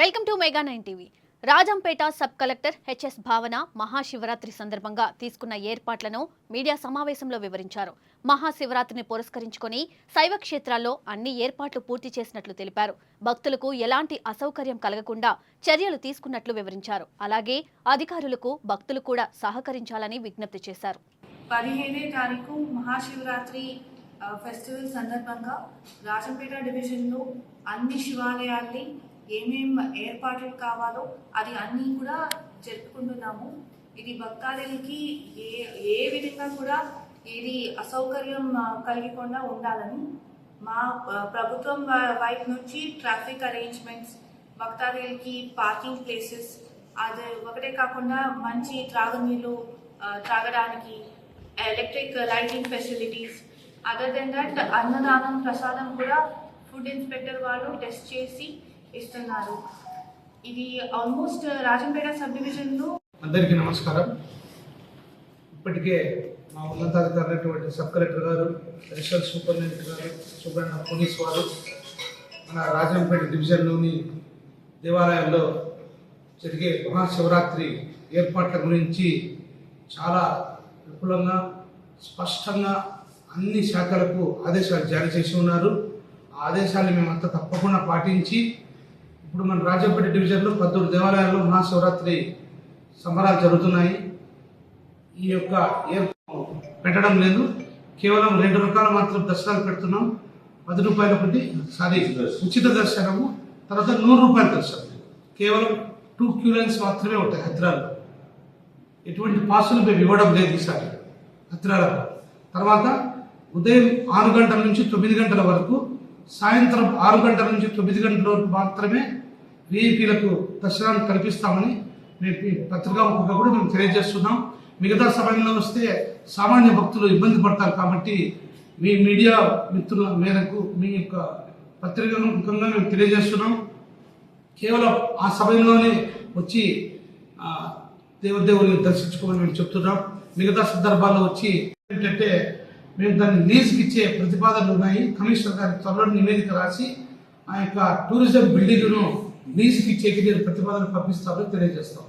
Welcome to mega nine TV. Rajampet sub collector H S Bhavana Mahashivaratri సందర్భంగా తీసుకున్న ఏర్పాట్లను media సమావేశంలో వివరించారు. మహాశివరాత్రిని పురస్కరించుకొని శైవ క్షేత్రాల్లో అన్ని ఏర్పాట్లు పూర్తి చేసినట్లు తెలిపారు. భక్తులకు ఎలాంటి అసౌకర్యం కలగకుండా చర్యలు తీసుకున్నట్లు వివరించారు. అలాగే అధికారులకు భక్తులు కూడా సహకరించాలని విజ్ఞప్తి చేశారు. పదిహేనే తారీఖు మహాశివరాత్రి ఫెస్టివల్ సందర్భంగా రాజంపేట డివిజన్లో అన్ని శివాలయాల్ని ఏమేం ఏర్పాట్లు కావాలో అది అన్నీ కూడా జరుపుకుంటున్నాము. ఇది భక్తాదులకి ఏ ఏ విధంగా కూడా ఇది అసౌకర్యం కలిగకుండా కలగకుండా ఉండాలని మా ప్రభుత్వం వైపు నుంచి ట్రాఫిక్ అరేంజ్మెంట్స్ భక్తాదులకి పార్కింగ్ ప్లేసెస్ అది ఒకటే కాకుండా మంచి త్రాగునీళ్ళు త్రాగడానికి electric lighting facilities other than that అన్నదానం ప్రసాదం కూడా ఫుడ్ ఇన్స్పెక్టర్ వాళ్ళు టెస్ట్ చేసి ఇస్తున్నారు. ఇది ఆల్మోస్ట్ రాజంపేట సబ్ డివిజన్లో అందరికీ నమస్కారం. ఇప్పటికే మా ఉన్నతాధికారులైనటువంటి సబ్ కలెక్టర్ గారు అడిషనల్ సూపరింటెండెంట్ గారు సూపరింటెండెంట్ పోలీస్ వారు మన రాజంపేట డివిజన్లోని దేవాలయాల్లో జరిగే మహాశివరాత్రి ఏర్పాట్ల గురించి చాలా విపులంగా స్పష్టంగా అన్ని శాఖలకు ఆదేశాలు జారీ చేసి ఉన్నారు. ఆ ఆదేశాన్ని మేమంతా తప్పకుండా పాటించి ఇప్పుడు మన రాజంపేట డివిజన్లో పద్దూరు దేవాలయాల్లో మహాశివరాత్రి సంబరాలు జరుగుతున్నాయి. ఈ యొక్క పెట్టడం లేదు. కేవలం రెండు రకాల మాత్రం దర్శనాలు పెడుతున్నాం. పది రూపాయల ఒకటి సారీ ఉచిత దర్శనము తర్వాత నూరు రూపాయల దర్శనం. కేవలం టూ క్యూ లైన్స్ మాత్రమే ఉంటాయి హత్రాల్లో ఎటువంటి పాసులు మేము ఇవ్వడం లేదు ఈసారి హత్రాలకు. తర్వాత ఉదయం ఆరు గంటల నుంచి తొమ్మిది గంటల వరకు సాయంత్రం ఆరు గంటల నుంచి తొమ్మిది గంటల వరకు మాత్రమే విఐపీలకు దర్శనాన్ని కల్పిస్తామని మేము ఈ పత్రికా కూడా మేము తెలియజేస్తున్నాం. మిగతా సమయంలో వస్తే సామాన్య భక్తులు ఇబ్బంది పడతారు కాబట్టి మీ మీడియా మిత్రుల మేరకు మీ యొక్క పత్రికను ముఖంగా మేము తెలియజేస్తున్నాం. కేవలం ఆ సమయంలోనే వచ్చి దేవదేవుని దర్శించుకోమని మేము చెప్తున్నాం. మిగతా సందర్భాల్లో వచ్చి ఏంటంటే మేము దాన్ని లీజ్కి ఇచ్చే ప్రతిపాదనలు ఉన్నాయి. కమిషనర్ గారి త్వరలో నివేదిక రాసి ఆ యొక్క టూరిజం బిల్డింగ్ను లీజ్కి ఇచ్చేకి నేను ప్రతిపాదన పంపిస్తామని తెలియజేస్తాం.